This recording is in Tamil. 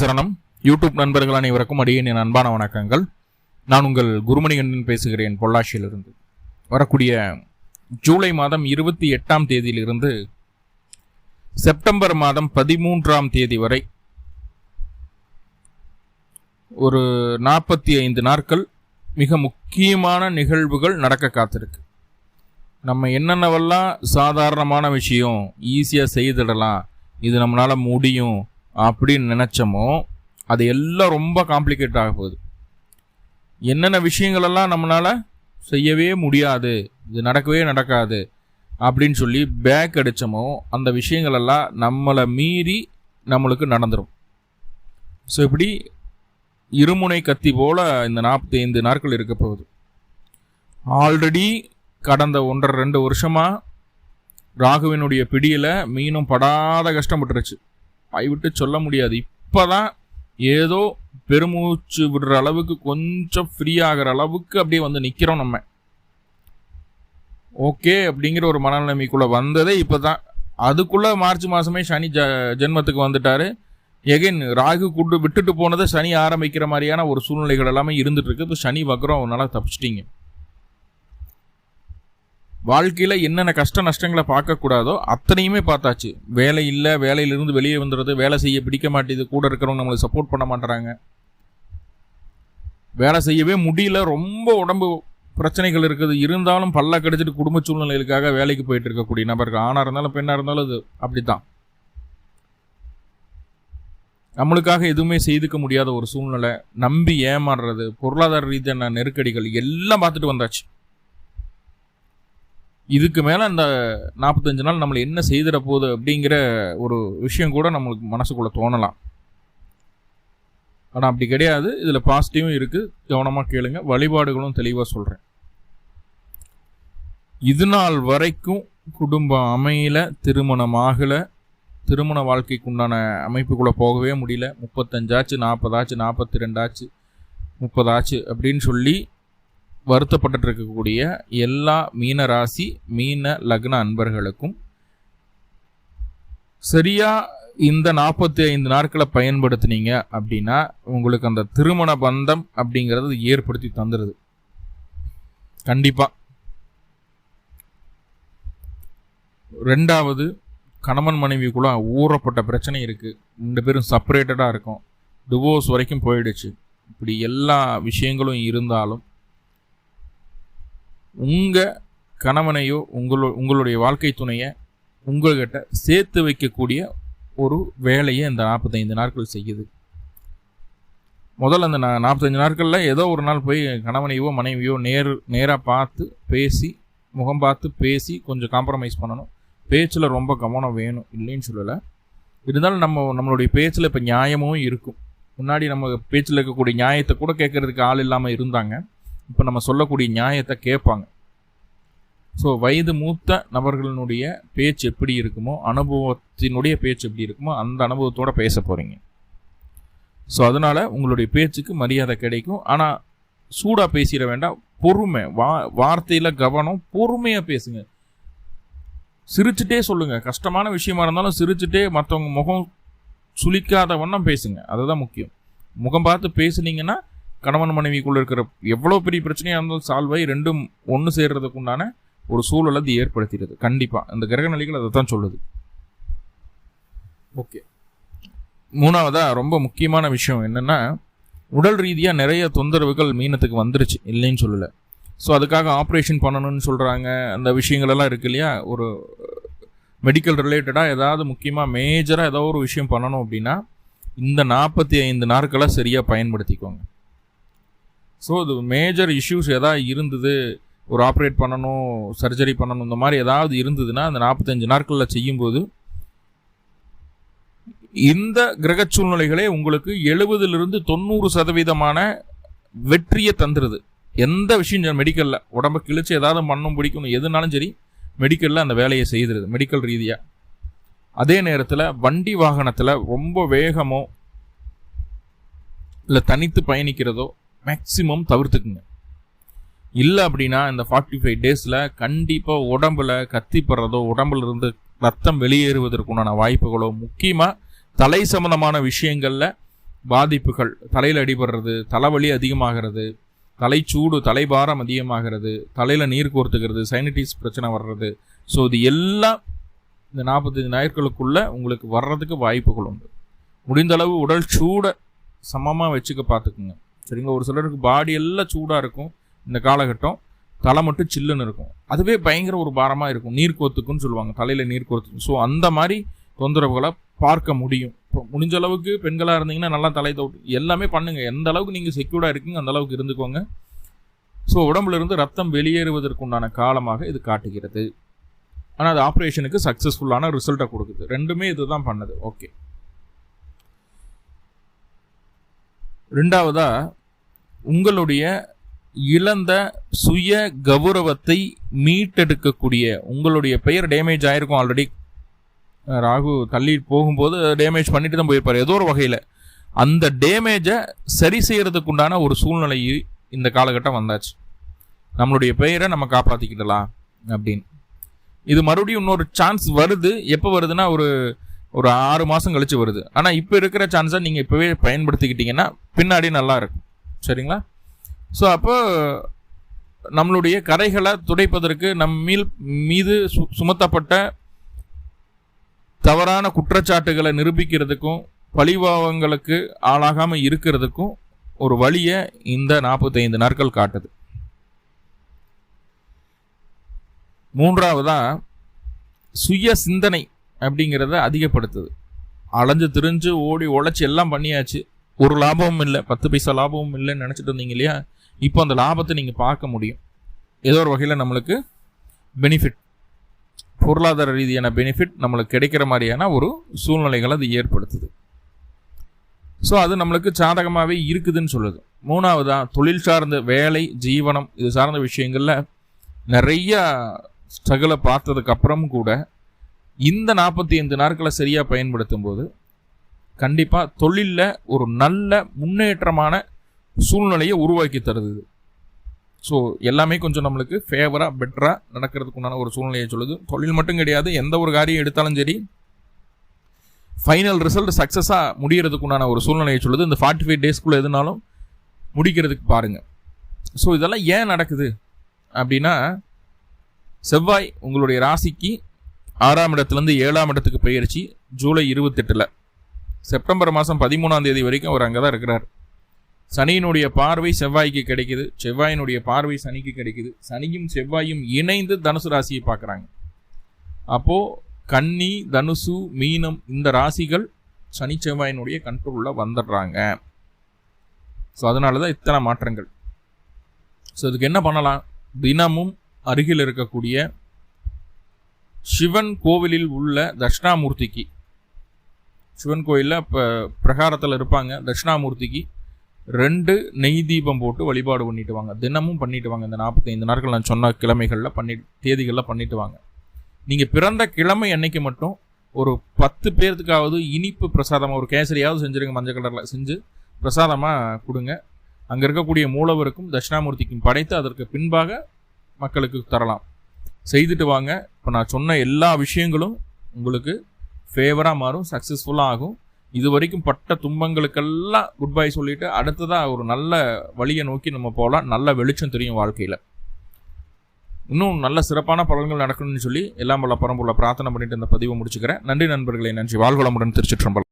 சரணம். யூடியூப் நண்பர்கள் அனைவருக்கும் அடியேன் என் அன்பான வணக்கங்கள். நான் உங்கள் குருமணிகண்டன் பேசுகிறேன் பொள்ளாச்சியிலிருந்து. வரக்கூடிய ஜூலை மாதம் இருபத்தி எட்டாம் தேதியிலிருந்து செப்டம்பர் மாதம் பதிமூன்றாம் தேதி வரை ஒரு நாற்பத்தி ஐந்து நாட்கள் மிக முக்கியமான நிகழ்வுகள் நடக்க காத்திருக்கு. நம்ம என்னென்னவெல்லாம் சாதாரணமான விஷயம் ஈஸியாக செய்திடலாம். இது நம்மளால் முடியும். அப்படின்னு நினச்சோமோ அது எல்லாம் ரொம்ப காம்ப்ளிகேட் ஆக போகுது. என்னென்ன விஷயங்களெல்லாம் நம்மளால் செய்யவே முடியாது இது நடக்கவே நடக்காது அப்படின்னு சொல்லி பேக் அடித்தோமோ அந்த விஷயங்களெல்லாம் நம்மளை மீறி நம்மளுக்கு நடந்துடும் ஸோ இப்படி இருமுனை கத்தி போல் இந்த நாற்பத்தி ஐந்து நாட்கள் இருக்க போகுது. ஆல்ரெடி கடந்த ஒன்றரை ரெண்டு வருஷமாக ராகுவினுடைய பிடியில் மீனும் படாத கஷ்டப்பட்டுருச்சு விட்டு சொல்ல முடியாது. இப்போதான் ஏதோ பெருமூச்சு விடுற அளவுக்கு கொஞ்சம் ஃப்ரீ ஆகிற அளவுக்கு அப்படியே வந்து நிற்கிறோம் நம்ம. ஓகே அப்படிங்கிற ஒரு மனநிலைமைக்குள்ளே வந்ததே இப்போ தான் அதுக்குள்ளே மார்ச் மாதமே சனி ஜ ஜென்மத்துக்கு வந்துட்டாரு. எகைன் ராகு கூட்டு விட்டுட்டு போனதை சனி ஆரம்பிக்கிற மாதிரியான ஒரு சூழ்நிலைகள் எல்லாமே இருந்துட்டு இருக்கு. இப்போ சனி வக்கரம் அவனால தப்பிச்சிட்டிங்க. வாழ்க்கையில் என்னென்ன கஷ்ட நஷ்டங்களை பார்க்கக்கூடாதோ அத்தனையுமே பார்த்தாச்சு. வேலை இல்லை வேலையிலிருந்து வெளியே வந்துடுறது வேலை செய்ய பிடிக்க மாட்டேது கூட இருக்கிறவங்க நம்மளை சப்போர்ட் பண்ண மாட்டுறாங்க. வேலை செய்யவே முடியல ரொம்ப உடம்பு பிரச்சனைகள் இருக்குது. இருந்தாலும் பல்ல கடிச்சிட்டு குடும்ப சூழ்நிலைகளுக்காக வேலைக்கு போயிட்டு இருக்கக்கூடிய நபர்கள் ஆணாக இருந்தாலும் பெண்ணாக இருந்தாலும் அது அப்படித்தான். நம்மளுக்காக எதுவுமே செய்துக்க முடியாத ஒரு சூழ்நிலை. நம்பி ஏமாறுறது பொருளாதார ரீதியான நெருக்கடிகள் எல்லாம் பார்த்துட்டு வந்தாச்சு. இதுக்கு மேலே அந்த நாற்பத்தஞ்சு நாள் நம்மளை என்ன செய்திட போகுது அப்படிங்கிற ஒரு விஷயம் கூட நம்மளுக்கு மனசுக்குள்ளே தோணலாம். ஆனால் அப்படி கிடையாது. இதில் பாசிட்டிவும் இருக்குது கவனமாக கேளுங்க. வழிபாடுகளும் தெளிவாக சொல்கிறேன் இது நாள் வரைக்கும் குடும்பம் அமையல திருமணம் ஆகலை. திருமண வாழ்க்கைக்கு உண்டான அமைப்புக்குள்ளே போகவே முடியல. முப்பத்தஞ்சாச்சு நாற்பதாச்சு நாற்பத்தி ரெண்டாச்சு முப்பதாச்சு அப்படின்னு சொல்லி வருத்தப்பட்டு இருக்கக்கூடிய எல்லா மீன ராசி மீன லக்ன அன்பர்களுக்கும் சரியாக இந்த நாற்பத்தி ஐந்து நாட்களை பயன்படுத்தினீங்க அப்படின்னா உங்களுக்கு அந்த திருமண பந்தம் அப்படிங்கிறது ஏற்படுத்தி தந்துடுது கண்டிப்பாக ரெண்டாவது கணவன் மனைவிக்குள்ள ஊறப்பட்ட பிரச்சனை இருக்குது ரெண்டு பேரும் செப்பரேட்டடாக இருக்கும். டிவோர்ஸ் வரைக்கும் போயிடுச்சு. இப்படி எல்லா விஷயங்களும் இருந்தாலும் உங்கள் கணவனையோ உங்களோ உங்களுடைய வாழ்க்கை துணையை உங்கள்கிட்ட சேர்த்து வைக்கக்கூடிய ஒரு வேலையை இந்த நாற்பத்தைந்து நாட்கள் செய்யுது. முதல்ல அந்த நாற்பத்தஞ்சு நாட்களில் ஏதோ ஒரு நாள் போய் கணவனையோ மனைவியோ நேர் நேராக பார்த்து பேசி முகம் பார்த்து பேசி கொஞ்சம் காம்ப்ரமைஸ் பண்ணணும். பேச்சில் ரொம்ப கவனம் வேணும் இல்லைன்னு சொல்லலை. இருந்தாலும் நம்ம நம்மளுடைய பேச்சில் இப்போ நியாயமும் இருக்கும். முன்னாடி நம்ம பேச்சில் இருக்கக்கூடிய நியாயத்தை கூட கேட்கறதுக்கு ஆள் இல்லாமல் இருந்தாங்க. இப்போ நம்ம சொல்லக்கூடிய நியாயத்தை கேட்பாங்க. ஸோ வயது மூத்த நபர்களினுடைய பேச்சு எப்படி இருக்குமோ அனுபவத்தினுடைய பேச்சு எப்படி இருக்குமோ அந்த அனுபவத்தோடு பேச போகிறீங்க ஸோ அதனால் உங்களுடைய பேச்சுக்கு மரியாதை கிடைக்கும். ஆனால் சூடாக பேசிட வேண்டாம். பொறுமை வா வார்த்தையில் கவனம் பொறுமையாக பேசுங்க. சிரிச்சுட்டே சொல்லுங்கள் கஷ்டமான விஷயமா இருந்தாலும் சிரிச்சுட்டே மற்றவங்க முகம் சுளிக்காத வண்ணம் பேசுங்க. அதுதான் முக்கியம். முகம் பார்த்து பேசுனீங்கன்னா கணவன் மனைவிக்குள்ளே இருக்கிற எவ்வளோ பெரிய பிரச்சனையாக இருந்தாலும் சால்வை ரெண்டும் ஒன்று சேர்றதுக்கு உண்டான ஒரு சூழலை அது ஏற்படுத்திடுது. கண்டிப்பாக இந்த கிரக நிலைகள் அதை தான் சொல்லுது. ஓகே. மூணாவதாக ரொம்ப முக்கியமான விஷயம் என்னென்னா உடல் ரீதியாக நிறைய தொந்தரவுகள் மீனத்துக்கு வந்துருச்சு. இல்லைன்னு சொல்லலை. ஸோ அதுக்காக ஆப்ரேஷன் பண்ணணும்னு சொல்கிறாங்க அந்த விஷயங்களெல்லாம் இருக்கு இல்லையா? ஒரு மெடிக்கல் ரிலேட்டடாக ஏதாவது முக்கியமாக மேஜராக ஏதோ ஒரு விஷயம் பண்ணணும் அப்படின்னா இந்த நாற்பத்தி ஐந்து நாட்களை சரியாக பயன்படுத்திக்கோங்க. ஸோ இது மேஜர் இஷ்யூஸ் எதாவது இருந்தது ஒரு ஆப்ரேட் பண்ணணும் சர்ஜரி பண்ணணும் இந்த மாதிரி ஏதாவது இருந்ததுன்னா அந்த நாற்பத்தஞ்சு நாட்களில் செய்யும்போது இந்த கிரக சூழ்நிலைகளே உங்களுக்கு எழுபதுலேருந்து தொண்ணூறு சதவீதமான வெற்றியை தந்துடுது எந்த விஷயம் மெடிக்கலில் உடம்பை கிழிச்சு ஏதாவது மண்ணும் பிடிக்கணும் எதுனாலும் சரி மெடிக்கலில் அந்த வேலையை செய்திருது மெடிக்கல் ரீதியாக அதே நேரத்தில் வண்டி வாகனத்தில் ரொம்ப வேகமோ இல்லை தனித்து பயணிக்கிறதோ மேக்சிமம் தவிர்த்துக்குங்க. இல்லை அப்படின்னா இந்த ஃபார்ட்டி ஃபைவ் டேஸில் கண்டிப்பாக உடம்புல கத்திப்படுறதோ உடம்புல இருந்து ரத்தம் வெளியேறுவதற்குண்டான வாய்ப்புகளோ முக்கியமாக தலை சம்பந்தமான விஷயங்களில் பாதிப்புகள். தலையில் அடிபடுறது தலைவலி அதிகமாகிறது தலைச்சூடு தலைபாரம் அதிகமாகிறது தலையில் நீர் கோர்த்துக்கிறது சைனடிஸ் பிரச்சனை வர்றது. ஸோ இது எல்லாம் இந்த நாற்பத்தஞ்சு நாட்களுக்குள்ள உங்களுக்கு வர்றதுக்கு வாய்ப்புகள் உண்டு. முடிந்தளவு உடல் சூடை சமமாக வச்சுக்க பார்த்துக்குங்க சரிங்களா? ஒரு சிலருக்கு பாடி எல்லாம் சூடாக இருக்கும். இந்த காலகட்டம் தலை மட்டும் சில்லுன்னு இருக்கும். அதுவே பயங்கர ஒரு பாரமாக இருக்கும். நீர்க்கோத்துக்குன்னு சொல்லுவாங்க. தலையில் நீர் ஸோ அந்த மாதிரி தொந்தரவுகளை பார்க்க முடியும். இப்போ முடிஞ்ச அளவுக்கு பெண்களாக இருந்தீங்கன்னா நல்லா தலை தோட்டு எல்லாமே பண்ணுங்கள் எந்த அளவுக்கு நீங்கள் செக்யூர்டாக இருக்கீங்க அந்த அளவுக்கு இருந்துக்கோங்க. ஸோ உடம்புலேருந்து ரத்தம் வெளியேறுவதற்குண்டான காலமாக இது காட்டுகிறது. ஆனால் அது ஆப்ரேஷனுக்கு சக்ஸஸ்ஃபுல்லான ரிசல்ட்டை கொடுக்குது. ரெண்டுமே இதுதான் பண்ணுது. ஓகே ரெண்டாவதா உங்களுடைய இழந்த சுய கௌரவத்தை மீட்டெடுக்கக்கூடிய உங்களுடைய பெயர் டேமேஜ் ஆயிருக்கும் ஆல்ரெடி ராகு தள்ளி போகும்போது டேமேஜ் பண்ணிட்டு தான் போயிருப்பார். ஏதோ ஒரு வகையில். அந்த டேமேஜை சரி செய்யறதுக்கு உண்டான ஒரு சூழ்நிலை இந்த காலகட்டம் வந்தாச்சு. நம்மளுடைய பெயரை நம்ம காப்பாற்றிக்கிடலாம் அப்படின்னு. இது மறுபடியும் இன்னொரு சான்ஸ் வருது. எப்போ வருதுன்னா ஒரு ஒரு ஆறு மாதம் கழிச்சு வருது. ஆனால் இப்போ இருக்கிற சான்ஸை நீங்கள் இப்போவே பயன்படுத்திக்கிட்டீங்கன்னா பின்னாடி நல்லா இருக்கும். சரிங்களா? ஸோ அப்போ நம்மளுடைய கரைகளை துடைப்பதற்கு நம் மீள் மீது சு சுமத்தப்பட்ட தவறான குற்றச்சாட்டுகளை நிரூபிக்கிறதுக்கும் பழிபாவங்களுக்கு ஆளாகாமல் இருக்கிறதுக்கும் ஒரு வழியை இந்த நாற்பத்தைந்து நாட்கள் காட்டுது. மூன்றாவதாக சுய சிந்தனை. அப்படிங்கிறத அதிகப்படுத்துது. அலைஞ்சு திரிஞ்சு ஓடி உழைச்சி எல்லாம் பண்ணியாச்சு. ஒரு லாபமும் இல்லை. பத்து பைசா லாபமும் இல்லைன்னு நினச்சிட்டு இருந்தீங்க இல்லையா? இப்போ அந்த லாபத்தை நீங்கள் பார்க்க முடியும். ஏதோ ஒரு வகையில் நம்மளுக்கு பெனிஃபிட் பொருளாதார ரீதியான பெனிஃபிட் நம்மளுக்கு கிடைக்கிற மாதிரியான ஒரு சூழ்நிலைகளை அது ஏற்படுத்துது. ஸோ அது நம்மளுக்கு சாதகமாகவே இருக்குதுன்னு சொல்லுது. மூணாவதாக தொழில் சார்ந்த வேலை ஜீவனம் இது சார்ந்த விஷயங்களில் நிறையா ஸ்ட்ரகிளை பார்த்ததுக்கப்புறம் கூட இந்த நாற்பத்தி ஐந்து நாட்களை சரியாக பயன்படுத்தும் போது கண்டிப்பாக தொழிலில் ஒரு நல்ல முன்னேற்றமான சூழ்நிலையை உருவாக்கி தருது. ஸோ எல்லாமே கொஞ்சம் நம்மளுக்கு ஃபேவராக பெட்டராக நடக்கிறதுக்கு உண்டான ஒரு சூழ்நிலையை சொல்லுது. தொழில் மட்டும் கிடையாது எந்த ஒரு காரியம் எடுத்தாலும் சரி ஃபைனல் ரிசல்ட் சக்ஸஸாக முடிகிறதுக்கு உண்டான ஒரு சூழ்நிலையை சொல்லுது. இந்த ஃபார்ட்டி ஃபைவ் டேஸ்க்குள்ளே எதுனாலும் முடிக்கிறதுக்கு பாருங்கள் ஸோ இதெல்லாம் ஏன் நடக்குது? அப்படின்னா செவ்வாய் உங்களுடைய ராசிக்கு ஆறாம் இடத்துலேருந்து ஏழாம் இடத்துக்கு பயிற்சி ஜூலை இருபத்தெட்டில். செப்டம்பர் மாதம் பதிமூணாம் தேதி வரைக்கும் அவர் அங்கே தான் இருக்கிறார். சனியினுடைய பார்வை செவ்வாய்க்கு கிடைக்குது. செவ்வாயினுடைய பார்வை சனிக்கு கிடைக்குது. சனியும் செவ்வாயும் இணைந்து தனுசு ராசியை பார்க்குறாங்க. அப்போது கன்னி தனுசு மீனம் இந்த ராசிகள் சனி செவ்வாயினுடைய கண்ட்ரோலில் வந்துடுறாங்க. ஸோ அதனால தான் இத்தனை மாற்றங்கள். ஸோ இதுக்கு என்ன பண்ணலாம்? தினமும் அருகில் இருக்கக்கூடிய சிவன் கோவிலில் உள்ள தட்சிணாமூர்த்திக்கு சிவன் கோயிலில் இப்போ பிரகாரத்தில் இருப்பாங்க தட்சிணாமூர்த்திக்கு ரெண்டு நெய் தீபம் போட்டு வழிபாடு பண்ணிட்டு வாங்க. தினமும் பண்ணிட்டு வாங்க. இந்த நாற்பத்தைந்து நாட்கள் நான் சொன்ன கிழமைகளில் பண்ணி தேதிகளில் பண்ணிட்டு வாங்க. நீங்கள் பிறந்த கிழமை அன்னைக்கு மட்டும் ஒரு பத்து பேர்த்துக்காவது இனிப்பு பிரசாதமாக ஒரு கேசரியாவது செஞ்சுருங்க மஞ்சள் கலரில் செஞ்சு பிரசாதமாக கொடுங்க. அங்கே இருக்கக்கூடிய மூலவருக்கும் தட்சிணாமூர்த்திக்கும் படைத்து அதற்கு பின்பாக மக்களுக்கு தரலாம். செய்துட்டு வாங்க. இப்போ நான் சொன்ன எல்லா விஷயங்களும் உங்களுக்கு ஃபேவராக மாறும் சக்ஸஸ்ஃபுல்லாக ஆகும். இது வரைக்கும் பட்ட துன்பங்களுக்கெல்லாம் குட் பை சொல்லிட்டு அடுத்ததாக ஒரு நல்ல வழியை நோக்கி நம்ம போகலாம். நல்ல வெளிச்சம் தெரியும் வாழ்க்கையில். இன்னும் நல்ல சிறப்பான பலன்கள் நடக்கணும்னு சொல்லி எல்லாம் பல பரம்புள்ள பிரார்த்தனை பண்ணிட்டு இந்த பதிவை முடிச்சுக்கிறேன். நன்றி நண்பர்களை நன்றி. வாழ்வளமுடன் திருச்சிற்றம்பலம்.